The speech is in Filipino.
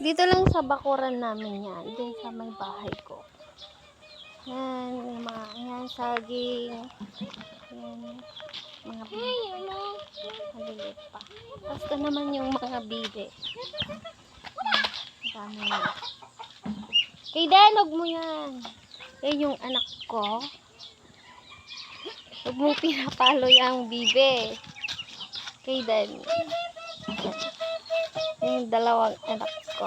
Dito lang sa bakuran namin yan. Dito sa may bahay ko. Yan, yung mga, yan, saging. Yan, mga bibe. Maliliit pa. Basta naman yung mga bibe. Marami na. Kay huwag mo yan. Yan yung anak ko. Huwag mo pinapalo yung bibe. Kay Dan dalawang anak ko.